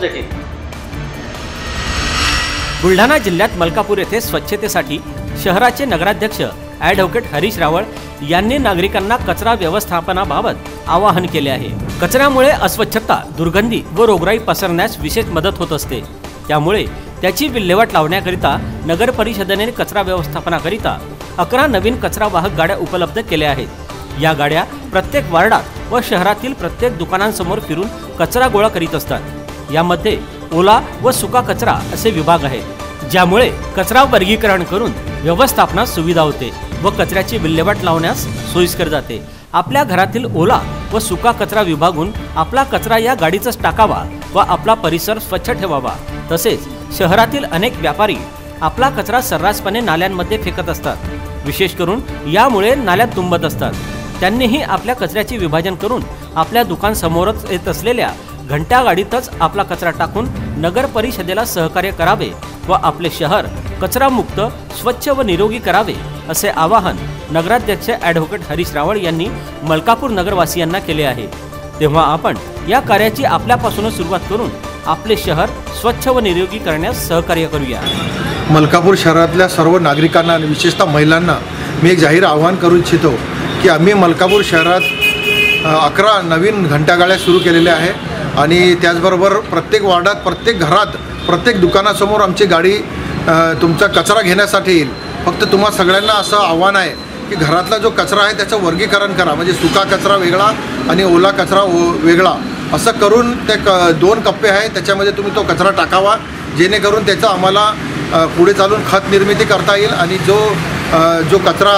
महाराष्ट्र बुलढाणा जिल्ह्यात मलकापूर येथे स्वच्छतेसाठी शहराचे नगराध्यक्ष ॲडव्होकेट हरीश रावळ यांनी नागरिकांना कचरा व्यवस्थापनाबाबत आवाहन केले आहे. कचऱ्यामुळे अस्वच्छता दुर्गंधी व रोगराई पसरण्यास विशेष मदत होत असते. त्यामुळे त्याची विल्हेवाट लावण्याकरिता नगर परिषदेने कचरा व्यवस्थापनाकरिता अकरा नवीन कचरा वाहक गाड्या उपलब्ध केल्या आहेत. या गाड्या प्रत्येक वार्डात व शहरातील प्रत्येक दुकानांसमोर फिरून कचरा गोळा करीत असतात. यामध्ये ओला व सुका कचरा असे विभाग आहेत ज्यामुळे कचरा वर्गीकरण करून व्यवस्थापनास सुविधा होते व कचऱ्याची विल्हेवाट लावण्यास सोयीस्कर जाते. आपल्या घरातील ओला व सुका कचरा विभागून आपला कचरा या गाडीतच टाकावा व आपला परिसर स्वच्छ ठेवावा. तसेच शहरातील अनेक व्यापारी आपला कचरा सर्रासपणे नाल्यांमध्ये फेकत असतात. विशेष करून यामुळे नाल्यात तुंबत असतात. त्यांनीही आपल्या कचऱ्याचे विभाजन करून आपल्या दुकान समोरच येत असलेल्या घंटा गाडीतच आपला कचरा टाकून नगर परिषदेला सहकार्य करावे व आपले शहर कचरामुक्त स्वच्छ व निरोगी करावे असे आवाहन नगराध्यक्ष ॲडव्होकेट हरीश रावळ यांनी मलकापूर नगरवासियांना केले आहे. तेव्हा आपण या कार्याची आपल्यापासूनच सुरुवात करून आपले शहर स्वच्छ व निरोगी करण्यास सहकार्य करूया. मलकापूर शहरातल्या सर्व नागरिकांना आणि विशेषतः महिलांना मी एक जाहीर आवाहन करू इच्छितो की आम्ही मलकापूर शहरात अकरा नवीन घंटागाड्या सुरू केलेल्या आहे आणि त्याचबरोबर प्रत्येक वार्डात प्रत्येक घरात प्रत्येक दुकानासमोर आमची गाडी तुमचा कचरा घेण्यासाठी येईल. फक्त तुम्हा सगळ्यांना असं आव्हान आहे की घरातला जो कचरा आहे त्याचं वर्गीकरण करा. म्हणजे सुका कचरा वेगळा आणि ओला कचरा ओ वेगळा. असं करून ते क दोन कप्पे आहे त्याच्यामध्ये तुम्ही तो कचरा टाकावा. जेणेकरून त्याचा आम्हाला पुढे चालून खत निर्मिती करता येईल आणि जो जो कचरा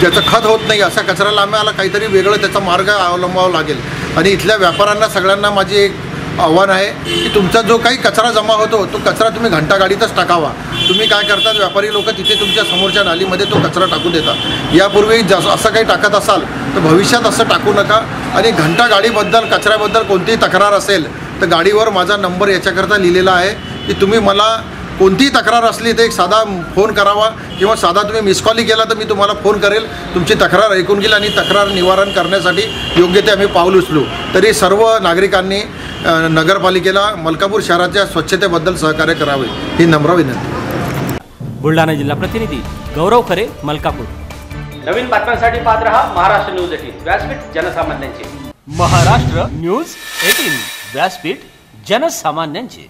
ज्याचं खत होत नाही अशा कचऱ्याला आम्हाला काहीतरी वेगळं त्याचा मार्ग अवलंबावा लागेल. आणि इथल्या व्यापाऱ्यांना सगळ्यांना माझी एक आव्हान आहे की तुमचा जो काही कचरा जमा होतो तो कचरा तुम्ही घंटागाडीतच टाकावा. तुम्ही काय करतात व्यापारी लोक तिथे तुमच्या समोरच्या नालीमध्ये तो कचरा टाकून देतात. यापूर्वी जसं असं काही टाकत असाल तर भविष्यात असं टाकू नका. आणि घंटागाडीबद्दल कचऱ्याबद्दल कोणतीही तक्रार असेल तर गाडीवर माझा नंबर याच्याकरता लिहिलेला आहे की तुम्ही मला कोणतीही तक्रार असली तर एक साधा फोन करावा किंवा साधा तुम्ही मिस कॉलही केला तर मी तुम्हाला फोन करेल. तुमची तक्रार ऐकून घेईल आणि तक्रार निवारण करण्यासाठी योग्य ते आम्ही पाऊल उचलू. तरी सर्व नागरिकांनी नगरपालिकेला मलकापूर शहराच्या स्वच्छतेबद्दल सहकार्य करावे. ही नम्र विनंती. बुलढाणा जिल्हा प्रतिनिधी गौरव खरे मलकापूर. नवीन बातम्यांसाठी पाहत रहा महाराष्ट्र न्यूज एटीन. व्यासपीठ जनसामान्यांचे. Maharashtra news eighteen. व्यासपीठ जनसामान्यांचे.